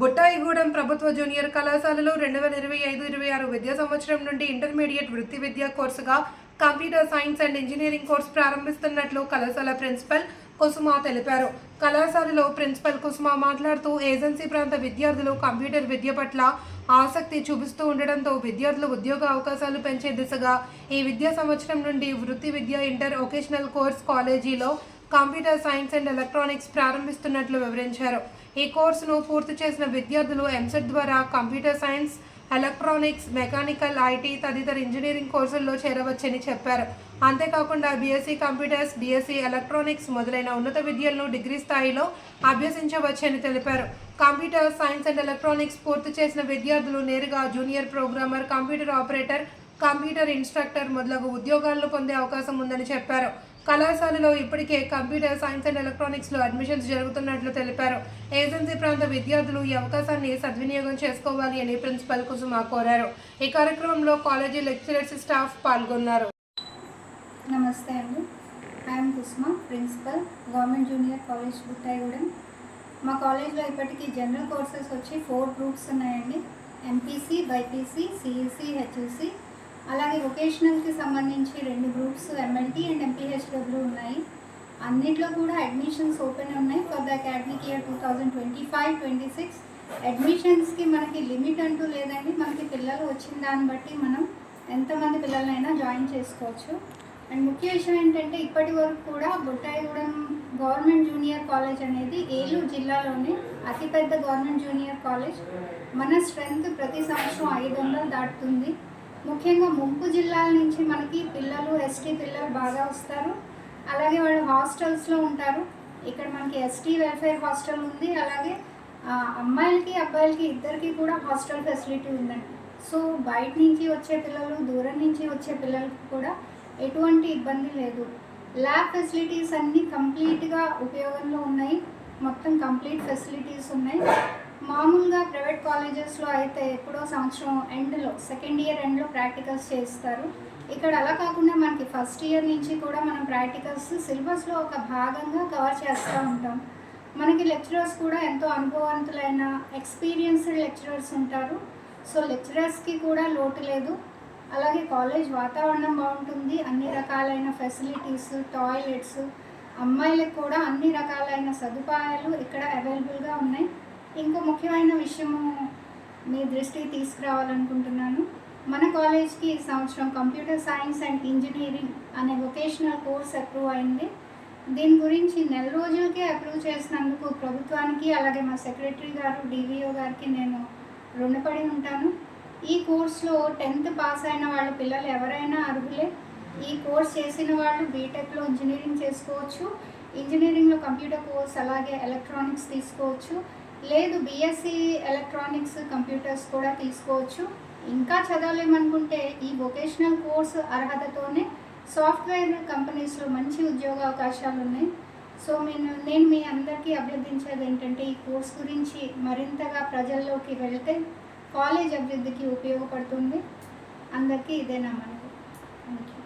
బుట్టాయిగూడెం ప్రభుత్వ జూనియర్ కళాశాలలో రెండు వేల ఇరవై ఐదు ఇరవై ఆరు విద్యా సంవత్సరం నుండి ఇంటర్మీడియట్ వృత్తి విద్యా కోర్సుగా computer science and engineering course ప్రారంభిస్తున్నట్లు కళాశాల ప్రిన్సిపల్ కుసుమ తెలిపారు. కళాశాలలో ప్రిన్సిపల్ కుసుమ మాట్లాడుతూ ఏజెన్సీ ప్రాంత విద్యార్థులు కంప్యూటర్ విద్య పట్ల ఆసక్తి చూపిస్తూ ఉండడంతో విద్యార్థులు ఉద్యోగ అవకాశాలు పెంచే దిశగా ఈ విద్యా సంవత్సరం నుండి వృత్తి విద్య ఇంటర్ వొకేషనల్ కోర్స్ కాలేజీలో కంప్యూటర్ సైన్స్ అండ్ ఎలక్ట్రానిక్స్ ప్రారంభిస్తున్నట్లు వివరించారు. ఈ కోర్సును పూర్తి చేసిన విద్యార్థులు ఎంసెట్ ద్వారా computer science electronics mechanical IT తదితర ఇంజనీరింగ్ కోర్సుల్లో చేరవచ్చని చెప్పారు. అంతేకాకుండా బీఎస్సీ కంప్యూటర్స్ బీఎస్సీ ఎలక్ట్రానిక్స్ మొదలైన ఉన్నత విద్యలను డిగ్రీ స్థాయిలో అభ్యసించవచ్చని తెలిపారు. కంప్యూటర్ సైన్స్ అండ్ ఎలక్ట్రానిక్స్ పూర్తి చేసిన విద్యార్థులు నేరుగా junior programmer computer operator computer instructor మొదలగు ఉద్యోగాలను పొందే అవకాశం ఉందని చెప్పారు. కళాశాలలో ఇప్పటికే కంప్యూటర్ సైన్స్ అండ్ ఎలక్ట్రానిక్స్లో అడ్మిషన్స్ జరుగుతున్నట్లు తెలిపారు. ఏజెన్సీ ప్రాంత విద్యార్థులు ఈ అవకాశాన్ని సద్వినియోగం చేసుకోవాలి అని ప్రిన్సిపల్ కుసుమ కోరారు. ఈ కార్యక్రమంలో కాలేజీ లెక్చరర్స్ స్టాఫ్ పాల్గొన్నారు. నమస్తే అండి. I'm Kusma principal government junior college Buttayagudem మా కాలేజ్లో ఇప్పటికీ జనరల్ కోర్సెస్ వచ్చి ఫోర్ గ్రూప్స్ ఉన్నాయండి. ఎంపీసీ బైపీసీ సిఈసి హెచ్ఎస్సి అలాగే వొకేషనల్కి సంబంధించి రెండు గ్రూప్స్ ఎంఎల్టీ అండ్ ఎంపీహెచ్డబ్ల్యూ ఉన్నాయి. అన్నిట్లో కూడా అడ్మిషన్స్ ఓపెన్ ఉన్నాయి. For the academic year two thousand twenty five twenty six అడ్మిషన్స్కి మనకి లిమిట్ అంటూ లేదండి. మనకి పిల్లలు వచ్చిన దాన్ని బట్టి మనం ఎంతమంది పిల్లలైనా జాయిన్ చేసుకోవచ్చు. అండ్ ముఖ్య విషయం ఏంటంటే ఇప్పటి వరకు కూడా బుట్టాయిగూడెం గవర్నమెంట్ జూనియర్ కాలేజ్ అనేది ఏలూరు జిల్లాలోనే అతిపెద్ద గవర్నమెంట్ జూనియర్ కాలేజ్. మన స్ట్రెంగ్త్ ప్రతి సంవత్సరం ఐదు వందలు దాటుతుంది. ముఖ్యంగా ముంపు జిల్లాల నుంచి మనకి పిల్లలు ఎస్టీ పిల్లలు బాగా వస్తారు. అలాగే వాళ్ళు హాస్టల్స్లో ఉంటారు. ఇక్కడ మనకి ఎస్టీ వెల్ఫేర్ హాస్టల్ ఉంది. అలాగే అమ్మాయిలకి అబ్బాయిలకి ఇద్దరికి కూడా హాస్టల్ ఫెసిలిటీ ఉందండి. సో బయట నుంచి వచ్చే పిల్లలు దూరం నుంచి వచ్చే పిల్లలకు కూడా ఎటువంటి ఇబ్బంది లేదు. ల్యాబ్ ఫెసిలిటీస్ అన్నీ కంప్లీట్గా ఉపయోగంలో ఉన్నాయి. మొత్తం కంప్లీట్ ఫెసిలిటీస్ ఉన్నాయి. మామూలుగా ప్రైవేట్ కాలేజెస్లో అయితే ఎప్పుడో సంవత్సరం ఎండ్లో సెకండ్ ఇయర్ ఎండ్లో ప్రాక్టికల్స్ చేస్తారు. ఇక్కడ అలా కాకుండా మనకి ఫస్ట్ ఇయర్ నుంచి కూడా మనం ప్రాక్టికల్స్ సిలబస్లో ఒక భాగంగా కవర్ చేస్తూ ఉంటాం. మనకి లెక్చరర్స్ కూడా ఎంతో అనుభవవంతులైన ఎక్స్పీరియన్స్డ్ లెక్చరర్స్ ఉంటారు. సో లెక్చరర్స్కి కూడా లోటు లేదు. అలాగే కాలేజ్ వాతావరణం బాగుంటుంది. అన్ని రకాలైన ఫెసిలిటీస్ టాయిలెట్స్ అమ్మాయిలకు కూడా అన్ని రకాలైన సదుపాయాలు ఇక్కడ అవైలబుల్గా ఉన్నాయి. ఇంకో ముఖ్యమైన విషయము మీ దృష్టికి తీసుకురావాలనుకుంటున్నాను. మన కాలేజ్కి ఈ సంవత్సరం కంప్యూటర్ సైన్స్ అండ్ ఇంజనీరింగ్ అనే వొకేషనల్ కోర్స్ అప్రూవ్ అయింది. దీని గురించి నెల రోజులకే అప్రూవ్ చేసినందుకు ప్రభుత్వానికి అలాగే మా సెక్రటరీ గారు డివిఓ గారికి నేను రుణపడి ఉంటాను. ఈ కోర్స్లో టెన్త్ పాస్ అయిన వాళ్ళ పిల్లలు ఎవరైనా అర్హులే. ఈ కోర్స్ చేసిన వాళ్ళు బీటెక్లో ఇంజనీరింగ్ చేసుకోవచ్చు. ఇంజనీరింగ్లో కంప్యూటర్ కోర్స్ అలాగే ఎలక్ట్రానిక్స్ తీసుకోవచ్చు. లేదు బీఎస్సీ ఎలక్ట్రానిక్స్ కంప్యూటర్స్ కూడా తీసుకోవచ్చు. ఇంకా చదవలేమనుకుంటే ఈ వొకేషనల్ కోర్స్ అర్హతతోనే సాఫ్ట్వేర్ కంపెనీస్లో మంచి ఉద్యోగ అవకాశాలు ఉన్నాయి. సో నేను నేను మీ అందరికీ అభ్యర్థించేది ఏంటంటే ఈ కోర్స్ గురించి మరింతగా ప్రజల్లోకి వెళ్తే కాలేజ్ అభివృద్ధికి ఉపయోగపడుతుంది. అందరికీ ఇదే నా మనకు థ్యాంక్ యూ